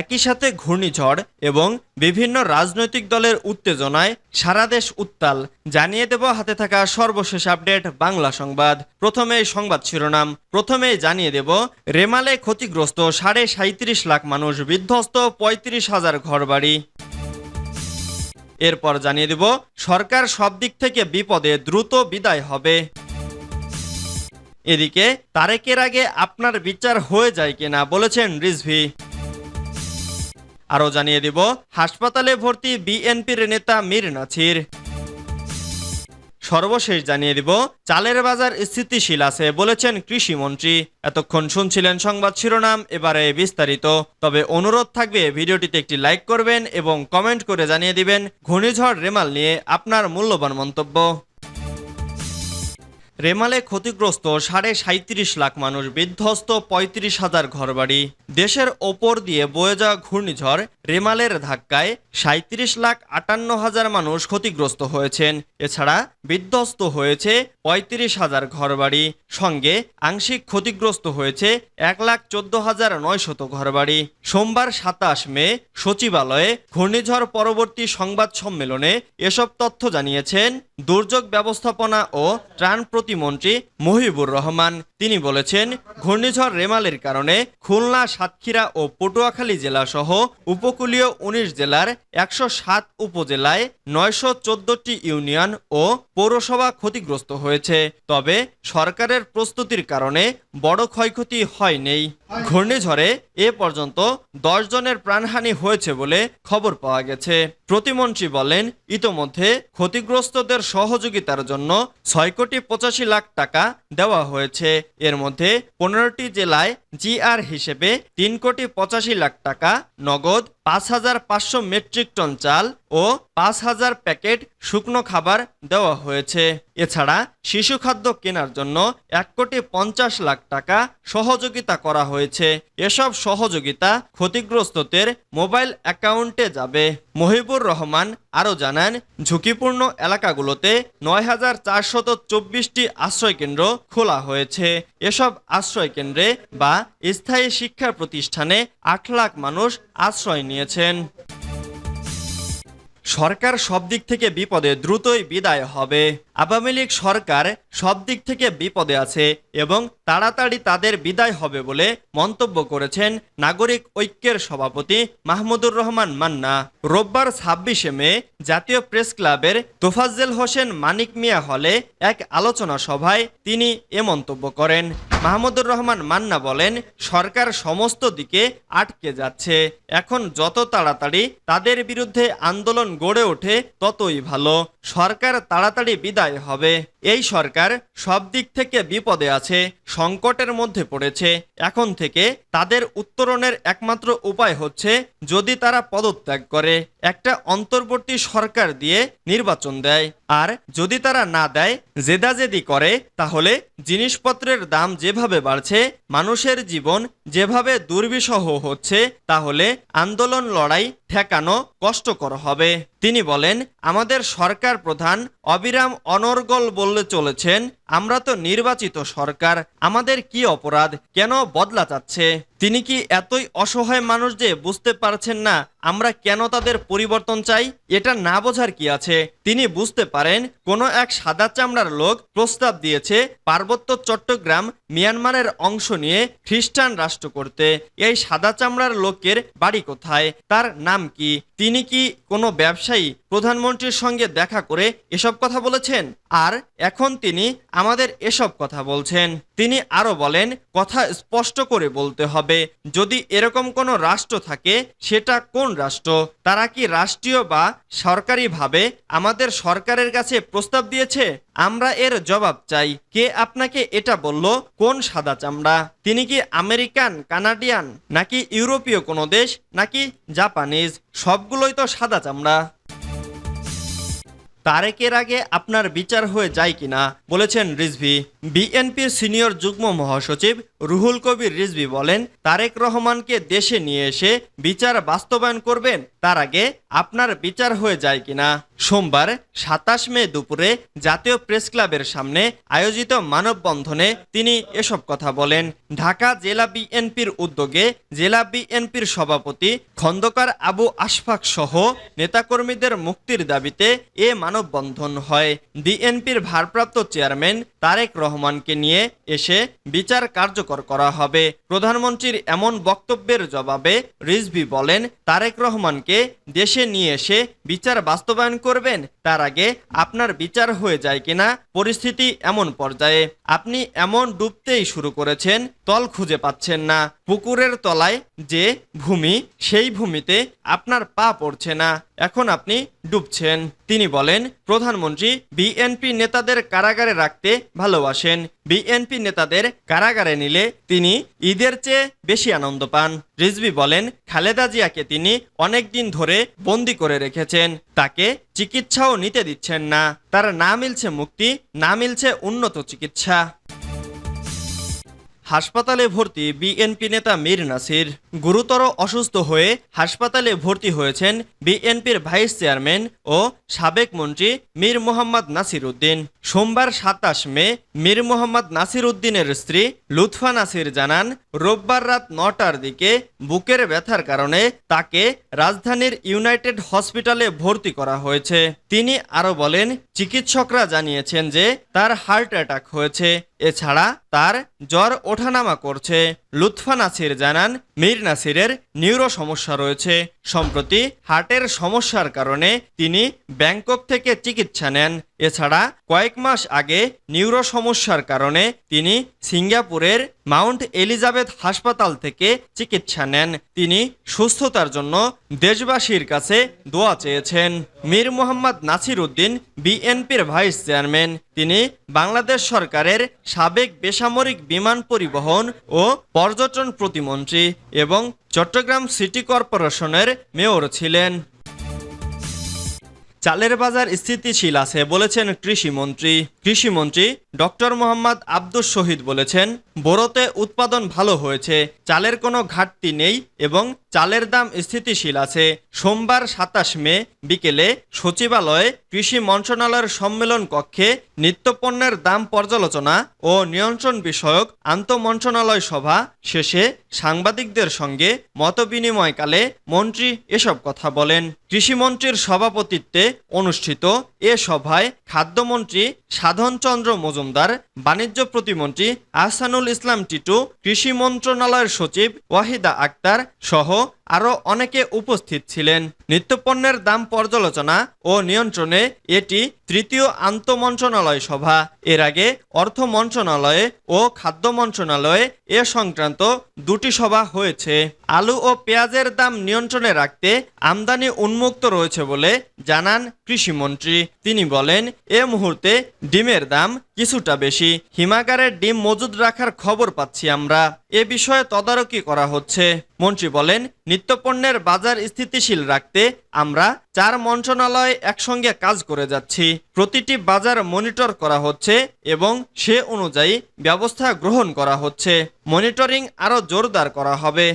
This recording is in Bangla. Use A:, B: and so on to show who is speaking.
A: একই সাথে ঘূর্ণিঝড় এবং বিভিন্ন রাজনৈতিক দলের উত্তেজনায় সারা দেশ উত্তাল জানিয়ে দেব হাতে থাকা সর্বশেষ আপডেট বাংলা সংবাদ প্রথমে সংবাদ শিরোনাম প্রথমে জানিয়ে দেব রেমালে ক্ষতিগ্রস্ত সাড়ে সাঁত্রিশ লাখ মানুষ বিধ্বস্ত পঁয়ত্রিশ হাজার ঘরবাড়ি এরপর জানিয়ে দেব সরকার সব দিক থেকে বিপদে দ্রুত বিদায় হবে এদিকে তারেকের আগে আপনার বিচার হয়ে যায় কিনা বলেছেন রিজভি আরও জানিয়ে দিব হাসপাতালে ভর্তি বিএনপির নেতা মীর নাছির সর্বশেষ জানিয়ে দিব চালের বাজার স্থিতিশীল আছে বলেছেন কৃষিমন্ত্রী এতক্ষণ শুনছিলেন সংবাদ শিরোনাম এবারে বিস্তারিত তবে অনুরোধ থাকবে ভিডিওটিতে একটি লাইক করবেন এবং কমেন্ট করে জানিয়ে দিবেন ঘূর্ণিঝড় রেমাল নিয়ে আপনার মূল্যবান মন্তব্য রেমালে ক্ষতিগ্রস্ত সাড়ে সাঁত্রিশ লাখ মানুষ বিধ্বস্ত পঁয়ত্রিশ হাজার ঘরবাড়ি দেশের ওপর দিয়ে বয়ে যাওয়া ঘূর্ণিঝড় রেমালের ধাক্কায় সাঁত্রিশ লাখ আটান্ন হাজার মানুষ ক্ষতিগ্রস্ত হয়েছেন এছাড়া বিধ্বস্ত হয়েছে পঁয়ত্রিশ হাজার ঘরবাড়ি সঙ্গে আংশিক ক্ষতিগ্রস্ত হয়েছে এক লাখ চোদ্দ হাজার নয়শত ঘরবাড়ি সোমবার সাতাশ মে সচিবালয়ে ঘূর্ণিঝড় পরবর্তী সংবাদ সম্মেলনে এসব তথ্য জানিয়েছেন দুর্যোগ ব্যবস্থাপনা ও ত্রাণ প্রতিমন্ত্রী মহিবুর রহমান তিনি বলেছেন ঘূর্ণিঝড় রেমালের কারণে খুলনা সাতক্ষীরা ও পটুয়াখালী জেলাসহ উপকূলীয় ১৯ জেলার একশো সাত উপজেলায় নয়শো ইউনিয়ন ও পৌরসভা ক্ষতিগ্রস্ত হয়েছে তবে সরকারের প্রস্তুতির কারণে বড় ক্ষয়ক্ষতি হয়নি ঘূর্ণিঝড়ে এ পর্যন্ত দশ জনের প্রাণহানি হয়েছে বলে খবর পাওয়া গেছে প্রতিমন্ত্রী বলেন ইতোমধ্যে ক্ষতিগ্রস্তদের সহযোগিতার জন্য ছয় কোটি পঁচাশি লাখ টাকা দেওয়া হয়েছে এর মধ্যে পনেরোটি জেলায় জিআর হিসেবে তিন কোটি পঁচাশি লাখ টাকা নগদ পাঁচ হাজার পাঁচশো মেট্রিক টন চাল ও পাঁচ হাজার প্যাকেট শুকনো খাবার দেওয়া হয়েছে এছাড়া শিশু খাদ্য কেনার জন্য এক কোটি পঞ্চাশ লাখ টাকা সহযোগিতা করা হয়েছে এসব সহযোগিতা ক্ষতিগ্রস্তদের মোবাইল অ্যাকাউন্টে যাবে মহিবুর রহমান আরও জানান ঝুঁকিপূর্ণ এলাকাগুলোতে নয় হাজার চারশত চব্বিশটি আশ্রয়কেন্দ্র খোলা হয়েছে এসব আশ্রয়কেন্দ্রে বা স্থায়ী শিক্ষা প্রতিষ্ঠানে আট লাখ মানুষ আশ্রয় নিয়ে জানিয়েছেন সরকার সব দিক থেকে বিপদে দ্রুতই বিদায় হবে আওয়ামী লীগ সরকার সব দিক থেকে বিপদে আছে এবং তাড়াতাড়ি তাদের বিদায় হবে বলে মন্তব্য করেছেন নাগরিক ঐক্যের সভাপতি মাহমুদুর রহমান মান্না রোববার ছাব্বিশে মে জাতীয় প্রেস ক্লাবের তোফাজ্জেল হোসেন মানিক মিয়া হলে এক আলোচনা সভায় তিনি এ মন্তব্য করেন মাহমুদুর রহমান মান্না বলেন সরকার সমস্ত দিকে আটকে যাচ্ছে এখন যত তাড়াতাড়ি তাদের বিরুদ্ধে আন্দোলন গড়ে ওঠে ততই ভালো সরকার তাড়াতাড়ি বিদায় হবে এই সরকার সব দিক থেকে বিপদে আছে সংকটের মধ্যে পড়েছে এখন থেকে তাদের উত্তরণের একমাত্র উপায় হচ্ছে যদি তারা পদত্যাগ করে একটা অন্তর্বর্তী সরকার দিয়ে নির্বাচন দেয় আর যদি তারা না দেয় জেদাজেদি করে তাহলে জিনিসপত্রের দাম যেভাবে বাড়ছে মানুষের জীবন যেভাবে দুর্বিষহ হচ্ছে তাহলে আন্দোলন লড়াই ঠেকানো কষ্টকর হবে তিনি বলেন আমাদের সরকার প্রধান অবিরাম অনর্গল বললে চলেছেন আমরা তো নির্বাচিত সরকার আমাদের কি অপরাধ কেন বদলা চাচ্ছে তিনি কি এতই অসহায় মানুষ যে বুঝতে পারছেন না আমরা কেন তাদের পরিবর্তন চাই এটা না বোঝার কি আছে তিনি বুঝতে পারেন কোনো এক সাদা চামড়ার লোক প্রস্তাব দিয়েছে পার্বত্য চট্টগ্রাম মিয়ানমারের অংশ নিয়ে খ্রিস্টান রাষ্ট্র করতে এই সাদা চামড়ার লোকের বাড়ি কোথায় তার নাম কি তিনি কি কোনো ব্যবসায়ী প্রধানমন্ত্রীর সঙ্গে দেখা করে এসব কথা বলেছেন আর এখন তিনি আমাদের এসব কথা বলছেন তিনি আরও বলেন কথা স্পষ্ট করে বলতে হবে যদি এরকম কোনো রাষ্ট্র থাকে সেটা কোন রাষ্ট্র তারা কি রাষ্ট্রীয় বা সরকারিভাবে আমাদের সরকারের কাছে প্রস্তাব দিয়েছে আমরা এর জবাব চাই কে আপনাকে এটা বলল কোন সাদা চামড়া তিনি কি আমেরিকান কানাডিয়ান নাকি ইউরোপীয় কোনো দেশ নাকি জাপানিজ সবগুলোই তো সাদা চামড়া তারেকের আগে আপনার বিচার হয়ে যায় কিনা বলেছেন রিজভি বিএনপির সিনিয়র যুগ্ম মহাসচিব রুহুল কবির রিজবি বলেন তারেক রহমানকে দেশে নিয়ে এসে বিচার বাস্তবায়ন করবেন তার আগে আপনার বিচার হয়ে যায় কিনা সোমবার সাতাশ মে দুপুরে জাতীয় প্রেস ক্লাবের সামনে আয়োজিত মানববন্ধনে তিনি এসব কথা বলেন ঢাকা জেলা বিএনপির উদ্যোগে জেলা বিএনপির সভাপতি খন্দকার আবু আশফাক সহ নেতাকর্মীদের মুক্তির দাবিতে এ মানববন্ধন হয় বিএনপির ভারপ্রাপ্ত চেয়ারম্যান তারেক রহমানকে নিয়ে এসে বিচার কার্য কার্যকর করা হবে প্রধানমন্ত্রীর এমন বক্তব্যের জবাবে রিজভি বলেন তারেক রহমানকে দেশে নিয়ে এসে বিচার বাস্তবায়ন করবেন তার আগে আপনার বিচার হয়ে যায় কিনা পরিস্থিতি এমন পর্যায়ে আপনি এমন ডুবতেই শুরু করেছেন তল খুঁজে পাচ্ছেন না পুকুরের তলায় যে ভূমি সেই ভূমিতে আপনার পা পড়ছে না এখন আপনি ডুবছেন তিনি বলেন প্রধানমন্ত্রী বিএনপি নেতাদের কারাগারে রাখতে ভালোবাসেন বিএনপি নেতাদের কারাগারে নিলে তিনি ঈদের চেয়ে বেশি আনন্দ পান রিজবি বলেন খালেদা জিয়াকে তিনি অনেক দিন ধরে বন্দি করে রেখেছেন তাকে চিকিৎসাও নিতে দিচ্ছেন না তার না মিলছে মুক্তি না মিলছে উন্নত চিকিৎসা হাসপাতালে ভর্তি বিএনপি নেতা মীর নাসির গুরুতর অসুস্থ হয়ে হাসপাতালে ভর্তি হয়েছেন বিএনপির ভাইস চেয়ারম্যান ও সাবেক মন্ত্রী মীর মোহাম্মদ নাসির উদ্দিন সোমবার সাতাশ মে মীর মোহাম্মদ নাসির উদ্দিনের স্ত্রী লুৎফা নাসির জানান রোববার রাত নটার দিকে বুকের ব্যথার কারণে তাকে রাজধানীর ইউনাইটেড হসপিটালে ভর্তি করা হয়েছে তিনি আরও বলেন চিকিৎসকরা জানিয়েছেন যে তার হার্ট অ্যাটাক হয়েছে এছাড়া তার জ্বর ওঠানামা করছে লুৎফা নাসির জানান মীর নাসিরের নিউরো সমস্যা রয়েছে সম্প্রতি হার্টের সমস্যার কারণে তিনি ব্যাংকক থেকে চিকিৎসা নেন এছাড়া কয়েক মাস আগে নিউরো সমস্যার কারণে তিনি সিঙ্গাপুরের মাউন্ট এলিজাবেথ হাসপাতাল থেকে চিকিৎসা নেন তিনি সুস্থতার জন্য দেশবাসীর কাছে দোয়া চেয়েছেন মীর মোহাম্মদ নাসির উদ্দিন বিএনপির ভাইস চেয়ারম্যান তিনি বাংলাদেশ সরকারের সাবেক বেসামরিক বিমান পরিবহন ও পর্যটন প্রতিমন্ত্রী এবং চট্টগ্রাম সিটি কর্পোরেশনের মেয়র ছিলেন চালের বাজার স্থিতিশীল আছে বলেছেন কৃষিমন্ত্রী কৃষিমন্ত্রী ডক্টর মোহাম্মদ আব্দুস শহীদ বলেছেন বোরোতে উৎপাদন ভালো হয়েছে চালের কোনো ঘাটতি নেই এবং চালের দাম স্থিতিশীল আছে সোমবার সাতাশ মে বিকেলে সচিবালয়ে কৃষি মন্ত্রণালয়ের সম্মেলন কক্ষে নিত্যপণ্যের দাম পর্যালোচনা ও নিয়ন্ত্রণ বিষয়ক আন্তমন্ত্রণালয় সভা শেষে সাংবাদিকদের সঙ্গে মতবিনিময়কালে মন্ত্রী এসব কথা বলেন কৃষিমন্ত্রীর সভাপতিত্বে অনুষ্ঠিত এ সভায় খাদ্যমন্ত্রী সাধনচন্দ্র মজুমদার বাণিজ্য প্রতিমন্ত্রী আহসানুল ইসলাম টিটু কৃষি মন্ত্রণালয়ের সচিব ওয়াহিদা আক্তার সহ আরও অনেকে উপস্থিত ছিলেন নিত্যপণ্যের দাম পর্যালোচনা ও নিয়ন্ত্রণে এটি তৃতীয় আন্তমন্ত্রণালয় সভা এর আগে অর্থ মন্ত্রণালয়ে ও খাদ্য মন্ত্রণালয়ে এ সংক্রান্ত দুটি সভা হয়েছে আলু ও পেঁয়াজের দাম নিয়ন্ত্রণে রাখতে আমদানি উন্মুক্ত রয়েছে বলে জানান জানান কৃষিমন্ত্রী তিনি বলেন এ মুহূর্তে ডিমের দাম কিছুটা বেশি হিমাগারের ডিম মজুদ রাখার খবর পাচ্ছি আমরা এ বিষয়ে তদারকি করা হচ্ছে মন্ত্রী বলেন নিত্যপণ্যের বাজার স্থিতিশীল রাখতে আমরা চার মন্ত্রণালয় একসঙ্গে কাজ করে যাচ্ছি প্রতিটি বাজার মনিটর করা হচ্ছে এবং সে অনুযায়ী ব্যবস্থা গ্রহণ করা হচ্ছে মনিটরিং আরও জোরদার করা হবে